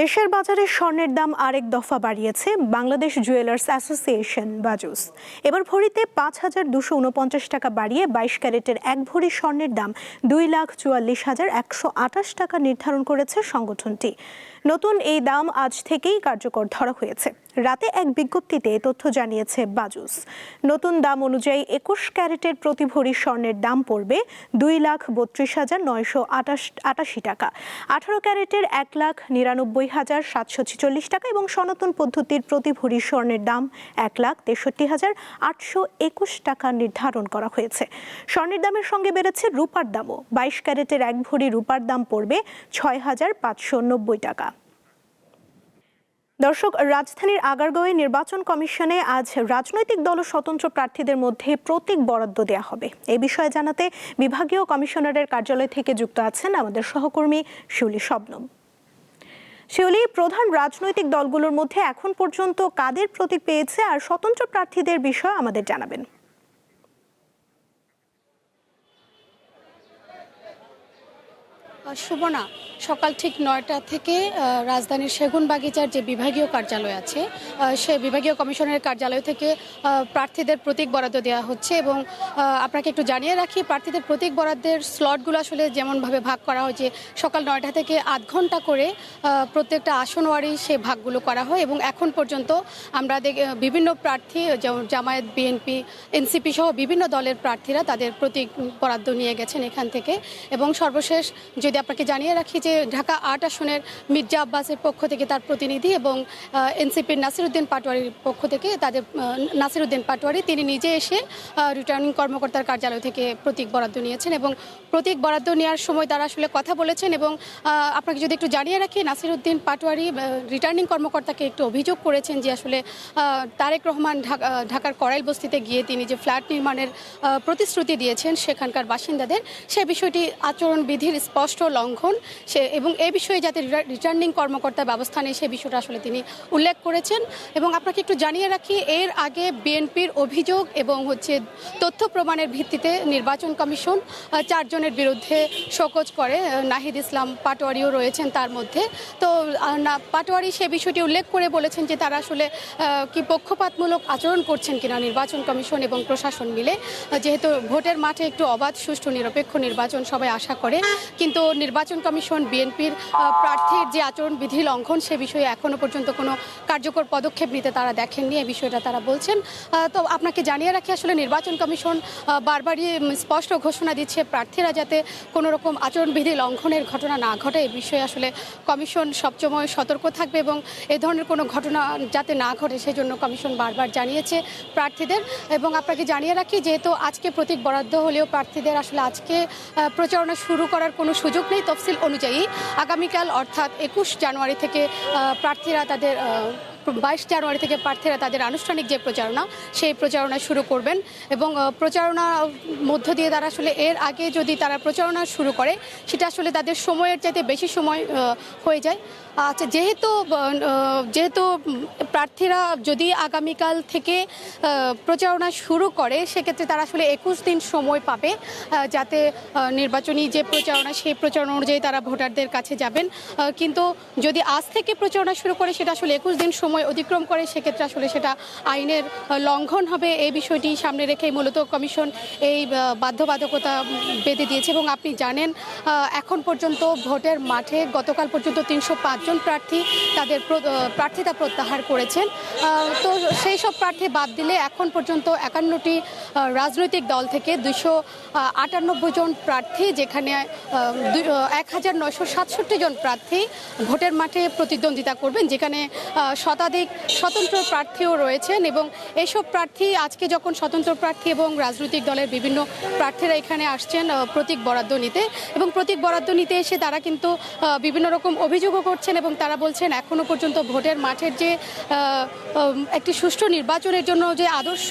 দেশের বাজারে স্বর্ণের দাম আরেক দফা বাড়িয়েছে বাংলাদেশ জুয়েলার্স অ্যাসোসিয়েশন বাজুস। এবার ভরিতে পাঁচ হাজার দুশো উনপঞ্চাশ টাকা বাড়িয়ে বাইশ ক্যারেটের এক ভরি স্বর্ণের দাম দুই লাখ চুয়াল্লিশ হাজার একশো আঠাশ টাকা নির্ধারণ করেছে সংগঠনটি। নতুন এই দাম আজ থেকেই কার্যকর ধরা হয়েছে। রাতে এক বিজ্ঞপ্তিতে তথ্য জানিয়েছে বাজুস। নতুন দাম অনুযায়ী একুশ ক্যারেটের প্রতি ভরি স্বর্ণের দাম পড়বে দুই লাখ বত্রিশ হাজার নয়শো আটাশ, আটাশি টাকা। আঠারো ক্যারেটের এক লাখ নিরানব্বই হাজার সাতশো ছেচল্লিশ টাকা এবং সনাতন পদ্ধতির প্রতি ভরি স্বর্ণের দাম এক লাখ তেষট্টি হাজার আটশো একুশ টাকা নির্ধারণ করা হয়েছে। স্বর্ণের দামের সঙ্গে বেড়েছে রূপার দামও। বাইশ ক্যারেটের এক ভরি রূপার দাম পড়বে ছয় হাজার পাঁচশো নব্বই টাকা। দর্শক, রাজধানীর আগারগাঁওয়ে নির্বাচন কমিশনে আজ রাজনৈতিক দল ও স্বতন্ত্র প্রার্থীদের মধ্যে প্রতীক বরাদ্দ দেওয়া হবে। এই বিষয়ে জানাতে বিভাগীয় কমিশনারের কার্যালয় থেকে যুক্ত আছেন আমাদের সহকর্মী শিউলি শবনম। শিউলি, প্রধান রাজনৈতিক দলগুলোর মধ্যে এখন পর্যন্ত কাদের প্রতীক পেয়েছে আর স্বতন্ত্র প্রার্থীদের বিষয়ে আমাদের জানাবেন। সুবনা সকাল ঠিক নয়টা থেকে রাজধানীর সেগুন বাগিচার যে বিভাগীয় কার্যালয় আছে সে বিভাগীয় কমিশনের কার্যালয় থেকে প্রার্থীদের প্রতীক বরাদ্দ দেওয়া হচ্ছে এবং আপনাকে একটু জানিয়ে রাখি, প্রার্থীদের প্রতীক বরাদ্দের স্লটগুলো আসলে যেমনভাবে ভাগ করা হয় যে, সকাল নয়টা থেকে আধ ঘণ্টা করে প্রত্যেকটা আসনওয়ারি সে ভাগগুলো করা হয় এবং এখন পর্যন্ত আমরা বিভিন্ন প্রার্থী, যেমন জামায়াত, বিএনপি, এনসিপি সহ বিভিন্ন দলের প্রার্থীরা তাদের প্রতীক বরাদ্দ নিয়ে গেছেন এখান থেকে এবং সর্বশেষ যদি আপনাকে জানিয়ে রাখি যে ঢাকা আট আসনের মির্জা আব্বাসের পক্ষ থেকে তার প্রতিনিধি এবং এনসিপির নাসিরুদ্দিন পাটোয়ারির পক্ষ থেকে তাদের নাসিরুদ্দিন পাটোয়ারি তিনি নিজে এসে রিটার্নিং কর্মকর্তার কার্যালয় থেকে প্রতীক বরাদ্দ নিয়েছেন এবং প্রতীক বরাদ্দ নেওয়ার সময় তারা আসলে কথা বলেছেন এবং আপনাকে যদি একটু জানিয়ে রাখি, নাসিরুদ্দিন পাটোয়ারি রিটার্নিং কর্মকর্তাকে একটু অভিযোগ করেছেন যে আসলে তারেক রহমান ঢাকা- ঢাকার করাইল বস্তিতে গিয়ে তিনি যে ফ্ল্যাট নির্মাণের প্রতিশ্রুতি দিয়েছেন সেখানকার বাসিন্দাদের, সে বিষয়টি আচরণবিধির স্পষ্ট লঙ্ঘন, সে এবং এ বিষয়ে যাতে রিটা- রিটার্নিং কর্মকর্তা ব্যবস্থা নেই সে বিষয়টা আসলে তিনি উল্লেখ করেছেন। এবং আপনাকে একটু জানিয়ে রাখি, এর আগে বিএনপির অভিযোগ এবং হচ্ছে তথ্য প্রমাণের ভিত্তিতে নির্বাচন কমিশন চারজনের বিরুদ্ধে শোকজ করে। নাহিদ ইসলাম পাটোয়ারিও রয়েছেন তার মধ্যে। তো পাটোয়ারি সে বিষয়টি উল্লেখ করে বলেছেন যে তারা আসলে কি পক্ষপাতমূলক আচরণ করছেন কিনা নির্বাচন কমিশন এবং প্রশাসন মিলে। যেহেতু ভোটের মাঠে একটু অবাধ, সুষ্ঠু, নিরপেক্ষ নির্বাচন সবাই আশা করে, কিন্তু নির্বাচন কমিশন বিএনপির প্রার্থীর যে আচরণ বিধি লঙ্ঘন সে বিষয়ে এখনও পর্যন্ত কোনো কার্যকর পদক্ষেপ নিতে তারা দেখেননি এ বিষয়টা তারা বলছেন। তো আপনাকে জানিয়ে রাখি, আসলে নির্বাচন কমিশন বারবারই স্পষ্ট ঘোষণা দিচ্ছে প্রার্থীরা যাতে কোনো রকম আচরণবিধি লঙ্ঘনের ঘটনা না ঘটে এ বিষয়ে আসলে কমিশন সবসময় সতর্ক থাকবে এবং এ ধরনের কোনো ঘটনা যাতে না ঘটে সেজন্য কমিশন বারবার জানিয়েছে প্রার্থীদের। এবং আপনাকে জানিয়ে রাখি, যেহেতু আজকে প্রতীক বরাদ্দ হলেও প্রার্থীদের আসলে আজকে প্রচারণা শুরু করার কোনো সুযোগ নেই তফসিল অনুযায়ী আগামীকাল অর্থাৎ একুশ জানুয়ারি থেকে প্রার্থীরা তাদের বাইশ জানুয়ারি থেকে প্রার্থীরা তাদের আনুষ্ঠানিক যে প্রচারণা, সেই প্রচারণা শুরু করবেন। এবং প্রচারণার মধ্য দিয়ে তারা আসলে এর আগে যদি তারা প্রচারণা শুরু করে, সেটা আসলে তাদের সময়ের চাইতে বেশি সময় হয়ে যায়। আচ্ছা যেহেতু যেহেতু প্রার্থীরা যদি আগামীকাল থেকে প্রচারণা শুরু করে, সেক্ষেত্রে তারা আসলে একুশ দিন সময় পাবে যাতে নির্বাচনী যে প্রচারণা, সেই প্রচারণা অনুযায়ী তারা ভোটারদের কাছে যাবেন। কিন্তু যদি আজ থেকে প্রচারণা শুরু করে, সেটা আসলে একুশ দিন সময় অতিক্রম করে, সেক্ষেত্রে আসলে সেটা আইনের লঙ্ঘন হবে। এই বিষয়টি সামনে রেখেই মূলত কমিশন এই বাধ্যবাধকতা বেঁধে দিয়েছে। এবং আপনি জানেন এখন পর্যন্ত ভোটের মাঠে গতকাল পর্যন্ত তিনশো পাঁচ পাঁচজন প্রার্থী তাদের প্রার্থিতা প্রত্যাহার করেছেন। তো সেই সব প্রার্থী বাদ দিলে এখন পর্যন্ত একান্নটি রাজনৈতিক দল থেকে দুশো আটানব্বই জন প্রার্থী, যেখানে এক হাজার নয়শো সাতষট্টি জন প্রার্থী ভোটের মাঠে প্রতিদ্বন্দ্বিতা করবেন, যেখানে শতাধিক স্বতন্ত্র প্রার্থীও রয়েছেন এবং এইসব প্রার্থী আজকে যখন স্বতন্ত্র প্রার্থী এবং রাজনৈতিক দলের বিভিন্ন প্রার্থীরা এখানে আসছেন প্রতীক বরাদ্দ নিতে এবং প্রতীক বরাদ্দ নিতে এসে তারা কিন্তু বিভিন্ন রকম অভিযোগও করছেন এবং তারা বলছেন এখনও পর্যন্ত ভোটের মাঠের যে একটি সুষ্ঠু নির্বাচনের জন্য যে আদর্শ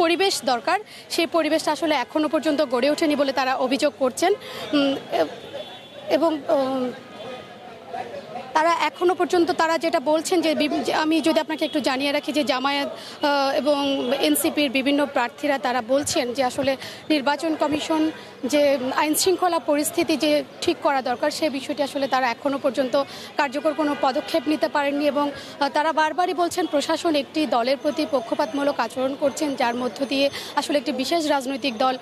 পরিবেশ দরকার, সেই পরিবেশটা আসলে এখনও পর্যন্ত গড়ে ওঠেনি বলে তারা অভিযোগ করছেন। এবং তারা এখনও পর্যন্ত তারা যেটা বলছেন যে আমি যদি আপনাকে একটু জানিয়ে রাখি যে জামায়াত এবং এনসিপির বিভিন্ন প্রার্থীরা তারা বলছেন যে আসলে নির্বাচন কমিশন যে আইন শৃঙ্খলা পরিস্থিতি যে ঠিক করা দরকার, সে বিষয়টি আসলে তারা এখনও পর্যন্ত কার্যকর কোনো পদক্ষেপ নিতে পারেননি এবং তারা বারবারই বলছেন প্রশাসন একটি দলের প্রতি পক্ষপাতমূলক আচরণ করছেন, যার মধ্য দিয়ে আসলে একটি বিশেষ রাজনৈতিক দল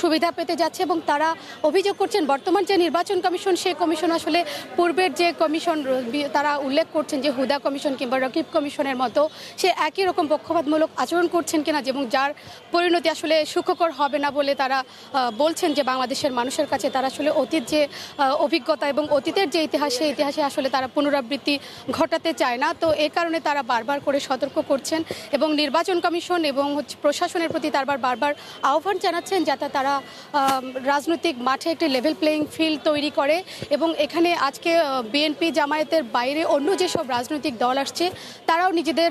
সুবিধা পেতে যাচ্ছে এবং তারা অভিযোগ করছেন বর্তমান যে নির্বাচন কমিশন সেই কমিশন আসলে পূর্বের যে কমিশন বি- তারা উল্লেখ করছেন যে হুদা কমিশন কিংবা রকিব কমিশনের মতো সে একই রকম পক্ষপাতমূলক আচরণ করছেন কিনা এবং যার পরিণতি আসলে সুখকর হবে না বলে তারা বলছেন যে বাংলাদেশের মানুষের কাছে তারা আসলে অতীত যে অভিজ্ঞতা এবং অতীতের যে ইতিহাস, সেই ইতিহাসে আসলে তারা পুনরাবৃত্তি ঘটাতে চায় না। তো এ কারণে তারা বারবার করে সতর্ক করছেন এবং নির্বাচন কমিশন এবং হচ্ছে প্রশাসনের প্রতি তারবার বারবার আহ্বান জানাচ্ছেন যাতে তারা রাজনৈতিক মাঠে একটি লেভেল প্লেয়িং ফিল্ড তৈরি করে এবং এখানে আজকে বিএনপি জামায়াতের বাইরে অন্য যেসব রাজনৈতিক দল আসছে, তারাও নিজেদের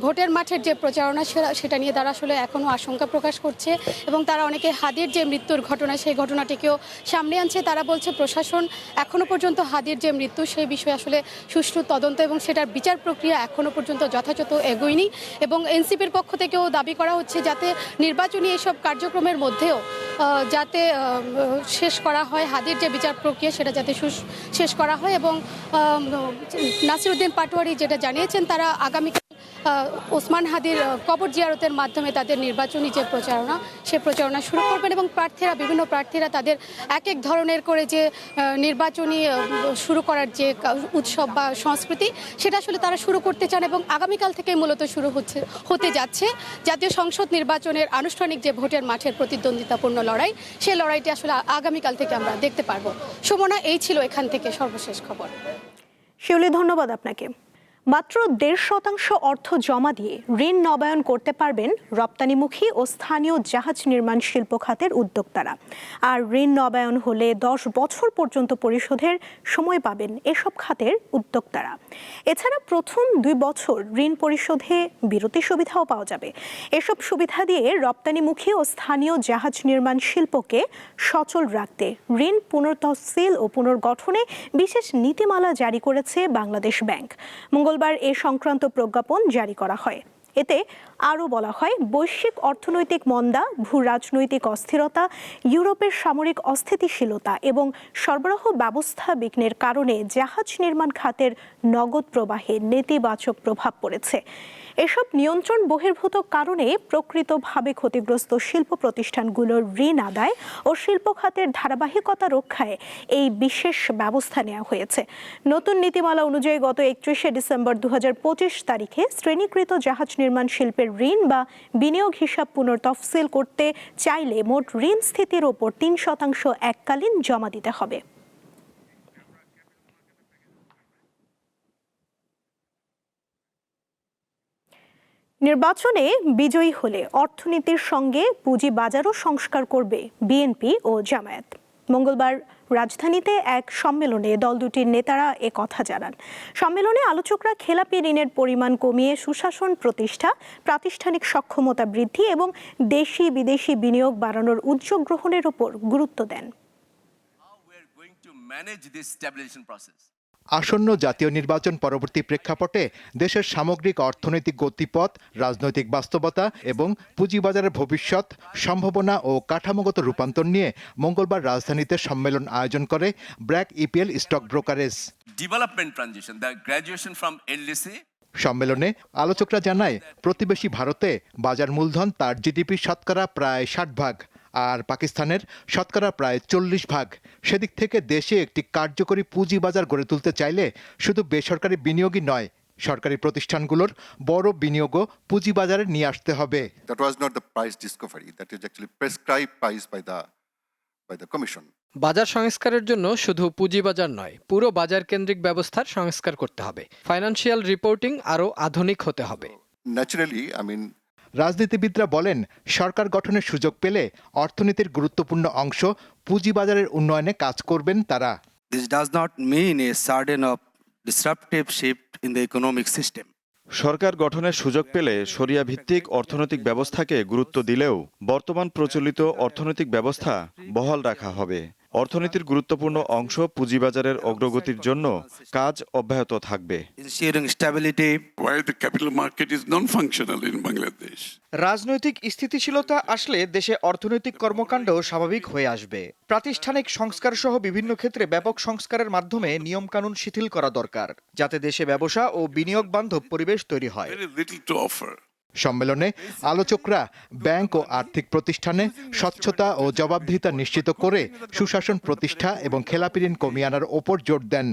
ভোটের মাঠের যে প্রচারণা সেটা- নিয়ে তারা আসলে এখনও আশঙ্কা প্রকাশ করছে এবং তারা অনেকে হাদির যে মৃত্যুর ঘটনা, সেই ঘটনাটিকেও সামনে আনছে। তারা বলছে প্রশাসন এখনও পর্যন্ত হাদির যে মৃত্যু, সেই বিষয়ে আসলে সুষ্ঠু তদন্ত এবং সেটার বিচার প্রক্রিয়া এখনও পর্যন্ত যথাযথ এগোয়নি এবং এনসিপির পক্ষ থেকেও দাবি করা হচ্ছে যাতে নির্বাচনী এসব কার্যক্রমের মধ্যেও যাতে শেষ করা হয়, হাদির যে বিচার প্রক্রিয়া সেটা যাতে শেষ করা হয় এবং নাসিরুদ্দিন পাটোয়ারি যেটা জানিয়েছেন, তারা আগামী ওসমান হাদির কবর জিয়ারতের মাধ্যমে তাদের নির্বাচনী যে প্রচারণা, সে প্রচারণা শুরু করবেন এবং প্রার্থীরা, বিভিন্ন প্রার্থীরা তাদের এক এক ধরনের করে যে নির্বাচনী শুরু করার যে উৎসব বা সংস্কৃতি, সেটা আসলে তারা শুরু করতে চান এবং আগামীকাল থেকেই মূলত শুরু হচ্ছে, হতে যাচ্ছে। জাতীয় সংসদ নির্বাচনের আনুষ্ঠানিক যে ভোটের মাঠের প্রতিদ্বন্দ্বিতাপূর্ণ লড়াই সেই লড়াইটি আসলে আগামীকাল থেকে আমরা দেখতে পারব। সুমনা, এই ছিল এখান থেকে সর্বশেষ খবর। শিউলি, ধন্যবাদ আপনাকে। মাত্র দেড় শতাংশ অর্থ জমা দিয়ে ঋণ নবায়ন করতে পারবেন রপ্তানিমুখী ও স্থানীয় জাহাজ নির্মাণ শিল্প খাতের উদ্যোক্তারা। আর ঋণ নবায়ন হলে দশ বছর পর্যন্ত পরিশোধের সময় পাবেন এসব খাতের উদ্যোক্তারা। এছাড়া প্রথম দুই বছর ঋণ পরিশোধে বিরতি সুবিধাও পাওয়া যাবে। এসব সুবিধা দিয়ে রপ্তানিমুখী ও স্থানীয় জাহাজ নির্মাণ শিল্পকে সচল রাখতে ঋণ পুনর্তহসিল ও পুনর্গঠনে বিশেষ নীতিমালা জারি করেছে বাংলাদেশ ব্যাংক। মঙ্গলবার এ সংক্রান্ত প্রজ্ঞাপন জারি করা হয়। এতে আরও বলা হয়, বৈশ্বিক অর্থনৈতিক মন্দা ভূ রাজনৈতিক অস্থিরতা, ইউরোপের সামরিক অস্থিতিশীলতা এবং সরবরাহ ব্যবস্থা বিঘ্নের কারণে জাহাজ নির্মাণ খাতের নগদ প্রবাহে নেতিবাচক প্রভাব পড়েছে। এসব নিয়ন্ত্রণ বহির্ভূত কারণে প্রকৃতভাবে ক্ষতিগ্রস্ত শিল্প প্রতিষ্ঠানগুলোর ঋণ আদায় ও শিল্প খাতের ধারাবাহিকতা রক্ষায় এই বিশেষ ব্যবস্থা নেওয়া হয়েছে। নতুন নীতিমালা অনুযায়ী গত একত্রিশে ডিসেম্বর দু হাজার পঁচিশ তারিখে শ্রেণীকৃত জাহাজ নির্মাণ শিল্পের ঋণ বা বিনিয়োগ হিসাব পুনর্তফসিল করতে চাইলে মোট ঋণ স্থিতির ওপর তিন শতাংশ এককালীন জমা দিতে হবে। নির্বাচনে বিজয়ী হলে অর্থনীতির সঙ্গে পুঁজি বাজারও সংস্কার করবে বিএনপি ও জামায়াত। মঙ্গলবার রাজধানীতে এক সম্মেলনে দল দুটির নেতারা এ কথা জানান। সম্মেলনে আলোচকরা খেলাপি ঋণের পরিমাণ কমিয়ে সুশাসন প্রতিষ্ঠা, প্রাতিষ্ঠানিক সক্ষমতা বৃদ্ধি এবং দেশি বিদেশি বিনিয়োগ বাড়ানোর উদ্যোগ গ্রহণের উপর গুরুত্ব দেন। আসন্ন জাতীয় নির্বাচন পরবর্তী প্রেক্ষাপটে দেশের সামগ্রিক অর্থনৈতিক গতিপথ রাজনৈতিক বাস্তবতা এবং পুঁজিবাজারের ভবিষ্যৎ সম্ভাবনা ও কাঠামোগত রূপান্তর নিয়ে মঙ্গলবার রাজধানীতে সম্মেলন আয়োজন করে BRAC EPL stock brokerage. Development transition, the graduation from LDC সম্মেলনে আলোচকরা জানায় প্রতিবেশী ভারতে বাজার মূলধন তার জিডিপি শতকরা প্রায় ষাট ভাগ। আর পাকিস্তানের শতকরা প্রায় চল্লিশ ভাগ সেদিক থেকে দেশে একটি কার্যকরী পুঁজি বাজার গড়ে তুলতে চাইলে শুধু বেসরকারি বিনিয়োগই নয় সরকারি প্রতিষ্ঠানগুলোর বড় বিনিয়োগও পুঁজিবাজারে নিয়ে আসতে হবে price discovery. That is actually prescribed price by the by the commission. বাজার সংস্কারের জন্য শুধু পুঁজিবাজার নয় পুরো বাজার কেন্দ্রিক ব্যবস্থার সংস্কার করতে হবে ফাইন্যান্সিয়াল রিপোর্টিং আরও আধুনিক হতে হবে Naturally, I mean, রাজনীতিবিদরা বলেন সরকার গঠনের সুযোগ পেলে অর্থনীতির গুরুত্বপূর্ণ অংশ পুঁজিবাজারের উন্নয়নে কাজ করবেন তারা This does not mean a sudden of disruptive shift in the economic system. সরকার গঠনের সুযোগ পেলে সরিয়া ভিত্তিক অর্থনৈতিক ব্যবস্থাকে গুরুত্ব দিলেও বর্তমান প্রচলিত অর্থনৈতিক ব্যবস্থা বহাল রাখা হবে অর্থনীতির গুরুত্বপূর্ণ অংশ পুঁজিবাজারের অগ্রগতির জন্য কাজ অব্যাহত থাকবে. রাজনৈতিক স্থিতিশীলতা আসলে দেশে অর্থনৈতিক কর্মকাণ্ড স্বাভাবিক হয়ে আসবে। প্রাতিষ্ঠানিক সংস্কার সহ বিভিন্ন ক্ষেত্রে ব্যাপক সংস্কারের মাধ্যমে নিয়মকানুন শিথিল করা দরকার যাতে দেশে ব্যবসা ও বিনিয়োগ বান্ধব পরিবেশ তৈরি হয়। সম্মেলনে আলোচকরা ব্যাংক ও আর্থিক প্রতিষ্ঠানে স্বচ্ছতা ও জবাবদিহিতা নিশ্চিত করে সুশাসন প্রতিষ্ঠা এবং খেলাপি ঋণ কমিয়ে আনার ওপর জোর দেন।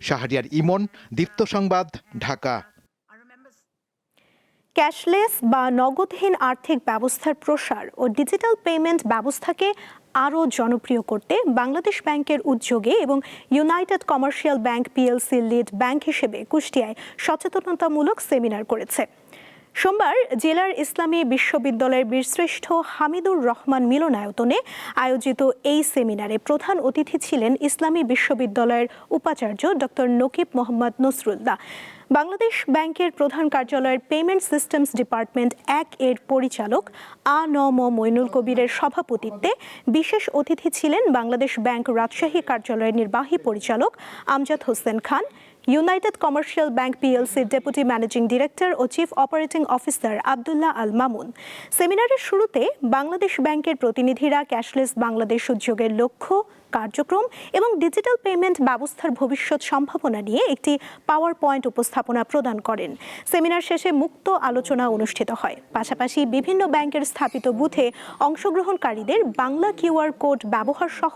শাহরিয়ার ইমন, দীপ্ত সংবাদ, ঢাকা। ক্যাশলেস বা নগদহীন আর্থিক ব্যবস্থার প্রসার ও ডিজিটাল পেমেন্ট ব্যবস্থাকে আরও জনপ্রিয় করতে বাংলাদেশ ব্যাংকের উদ্যোগে এবং united commercial bank PLC lead bank হিসেবে কুষ্টিয়ায় সচেতনতামূলক সেমিনার করেছে। সোমবার জেলার ইসলামী বিশ্ববিদ্যালয়ের বীরশ্রেষ্ঠ হামিদুর রহমান মিলনায়তনে আয়োজিত এই সেমিনারে প্রধান অতিথি ছিলেন ইসলামী বিশ্ববিদ্যালয়ের উপাচার্য ডক্টর নকিব মোহাম্মদ নসরুল্লাহ। বাংলাদেশ ব্যাংকের প্রধান কার্যালয়ের পেমেন্ট সিস্টেমস ডিপার্টমেন্ট এক এর পরিচালক আ ন ম মইনুল কবিরের সভাপতিত্বে বিশেষ অতিথি ছিলেন বাংলাদেশ ব্যাংক রাজশাহী কার্যালয়ের নির্বাহী পরিচালক Amjad Hossain Khan, united commercial bank পিএলসির deputy managing director ও chief operating officer Abdullah Al Mamun. সেমিনারের শুরুতে বাংলাদেশ ব্যাংকের প্রতিনিধিরা ক্যাশলেস বাংলাদেশ উদ্যোগের লক্ষ্য কার্যক্রম এবং ডিজিটাল পেমেন্ট ব্যবস্থার ভবিষ্যৎ সম্ভাবনা নিয়ে একটি পাওয়ার পয়েন্ট উপস্থাপনা প্রদান করেন। সেমিনার শেষে মুক্ত আলোচনা অনুষ্ঠিত হয়। পাশাপাশি বিভিন্ন ব্যাংকের স্থাপিত বুথে অংশগ্রহণকারীদের বাংলা কিউআর কোড ব্যবহার সহ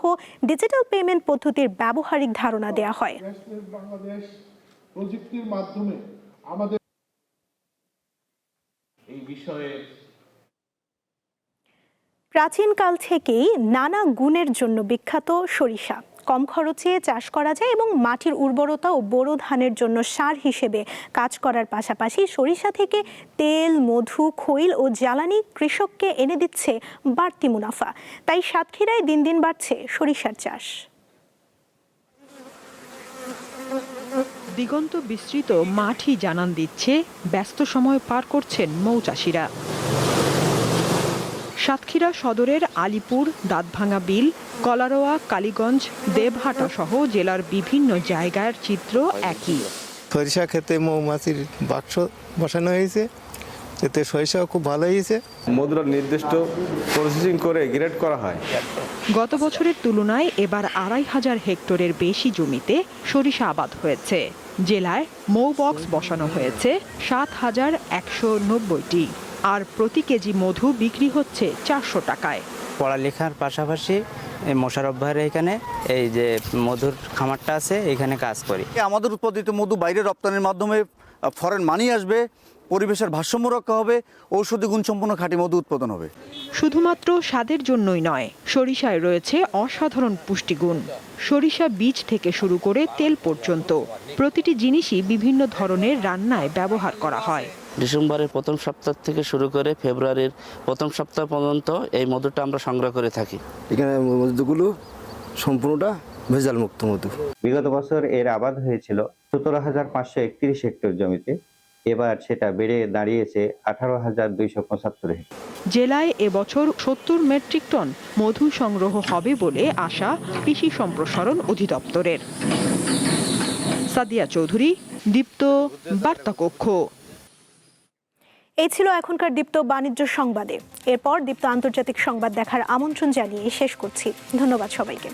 ডিজিটাল পেমেন্ট পদ্ধতির ব্যবহারিক ধারণা দেওয়া হয়। বাংলাদেশ প্রযুক্তির মাধ্যমে আমাদের এই বিষয়ে প্রাচীনকাল থেকেই নানা গুণের জন্য বিখ্যাত সরিষা। কম খরচে চাষ করা যায় এবং মাটির উর্বরতা ও বোরো ধানের জন্য সার হিসেবে কাজ করার পাশাপাশি সরিষা থেকে তেল, মধু, খৈল ও জ্বালানি কৃষককে এনে দিচ্ছে বাড়তি মুনাফা। তাই সাতক্ষীরায় দিন দিন বাড়ছে সরিষার চাষ। দিগন্ত বিস্তৃত মাঠই জানান দিচ্ছে, ব্যস্ত সময় পার করছেন মৌচাষিরা। সাতক্ষীরা সদরের আলিপুর দাঁতভাঙা বিল কলারোয়া কালীগঞ্জ দেবহাটা সহ জেলার বিভিন্ন জায়গার চিত্র একই। সরিষা খেতে মৌমাছির বাক্স বসানো হয়েছে এতে সরিষাও খুব ভালো হয়েছে। মুদ্রা নির্দিষ্ট প্রসেসিং করে গ্রেড করা হয়। গত বছরের তুলনায় এবার আড়াই হাজার হেক্টরের বেশি জমিতে সরিষা আবাদ হয়েছে। জেলায় মৌ বক্স বসানো হয়েছে সাত হাজার একশো নব্বইটি। আর প্রতি কেজি মধু বিক্রি হচ্ছে চারশো টাকায়। পড়ালেখার পাশাপাশি এই মোশারফ ভাইয়ের এখানে এই যে মধুর খামারটা আছে এখানে কাজ করি। আমাদের উৎপাদিত মধু বাইরে রপ্তানির মাধ্যমে ফরেন মানি আসবে পরিবেশের ভারসাম্য রক্ষা হবে ঔষধি গুণসম্পন্ন খাঁটি মধু উৎপাদন হবে। শুধুমাত্র স্বাদের জন্যই নয় সরিষায় রয়েছে অসাধারণ পুষ্টিগুণ। সরিষা বীজ থেকে শুরু করে তেল পর্যন্ত প্রতিটি জিনিসই বিভিন্ন ধরনের রান্নায় ব্যবহার করা হয়। ডিসেম্বরের প্রথম সপ্তাহ থেকে শুরু করে ফেব্রুয়ারির প্রথম সপ্তাহ পর্যন্ত এই মধুটা আমরা সংগ্রহ করে থাকি। এখানে মধুগুলো সম্পূর্ণটা ভেজাল মুক্ত মধু। বিগত বছর এর আবাদ হয়েছিল সতেরো হাজার পাঁচশো একত্রিশ হেক্টর জমিতে। এবার সেটা বেড়ে দাঁড়িয়েছে আঠারো হাজার দুইশো পঁচাত্তর জেলায় এবছর সত্তর মেট্রিক টন মধু সংগ্রহ হবে বলে আশা কৃষি সম্প্রসারণ অধিদপ্তরের। সাদিয়া চৌধুরী দীপ্ত বার্তাকক্ষ। এই ছিল এখনকার দীপ্ত বাণিজ্য সংবাদে। এরপর দীপ্ত আন্তর্জাতিক সংবাদ দেখার আমন্ত্রণ জানিয়ে শেষ করছি। ধন্যবাদ সবাইকে।